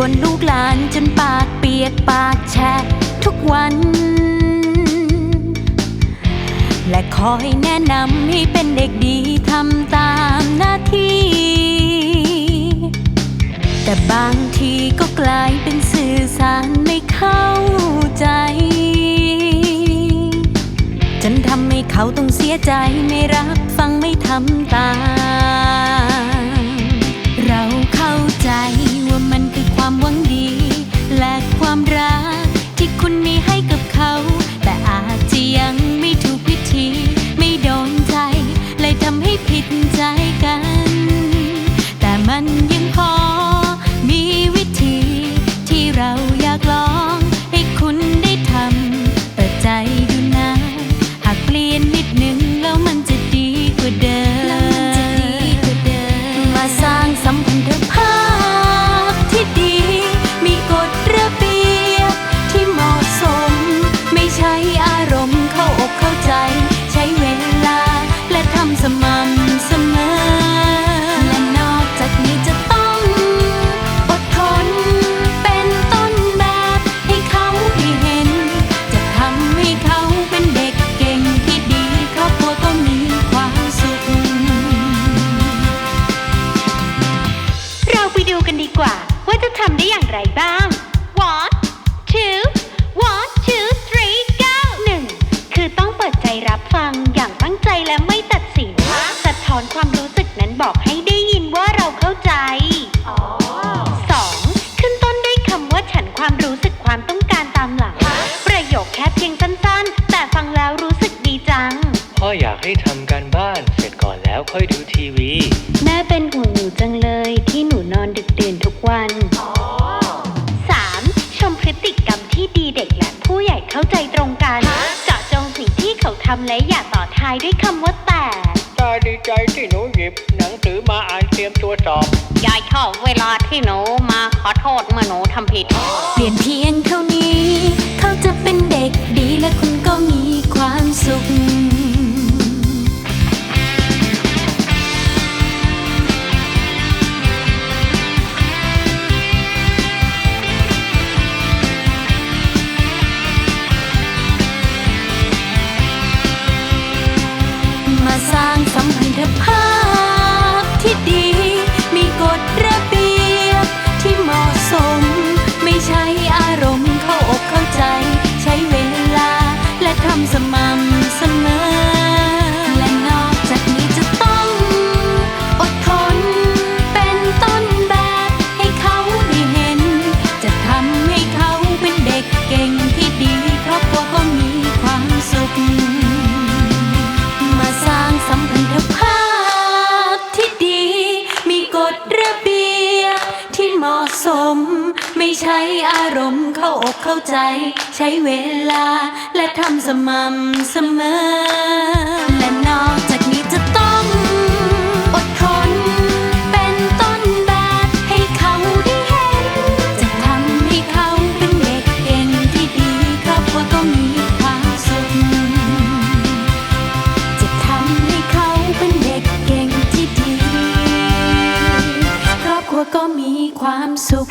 บนลูกหลานจนปากเปียกปากแฉะทุกวัน และคอยแนะนำให้เป็นเด็กดีทำตามหน้าที่ แต่บางทีก็กลายเป็นสื่อสารไม่เข้าใจ จนทำให้เขาต้องเสียใจไม่รับฟังไม่ทำตาม ดูกันดีกว่า ว่าจะทำได้อย่างไรบ้าง one two one two three go หนึ่งคือต้องเปิดใจรับฟังอย่างตั้งใจและไม่ตัดสินสะท้อนความรู้สึกนั้นบอกให้ได้ยินว่าเราเข้าใจสองขึ้นต้นด้วยคำว่าฉันความรู้สึกความต้องการตามหลัง ประโยคแค่เพียงสั้นๆ แต่ฟังแล้วรู้สึกดีจัง พ่ออยากให้ทำการบ้านเสร็จก่อนแล้วค่อยดูทีวี แม่เป็นห่วงหนูจังเลยำและอย่าต่อท้ายด้วยคำว่าแต่ตาดีใจที่หนูหยิบหนังสือมาอ่านเตรียมตัวสอบ ยายชอบเวลาที่หนูมาขอโทษเมื่อหนูทำผิด เปลี่ยนเพียงเแล ไม่ใช่อารมณ์เข้าอกเข้าใจ ใช้เวลาและทำสม่ำเสมอ และนอกจากนี้จะต้องอดทน เป็นต้นแบบให้เขาได้เห็น จะทำให้เขาเป็นเด็กเก่งที่ดีครอบครัวก็มีความสุข จะทำให้เขาเป็นเด็กเก่งที่ดี ครอบครัวก็มีความสุข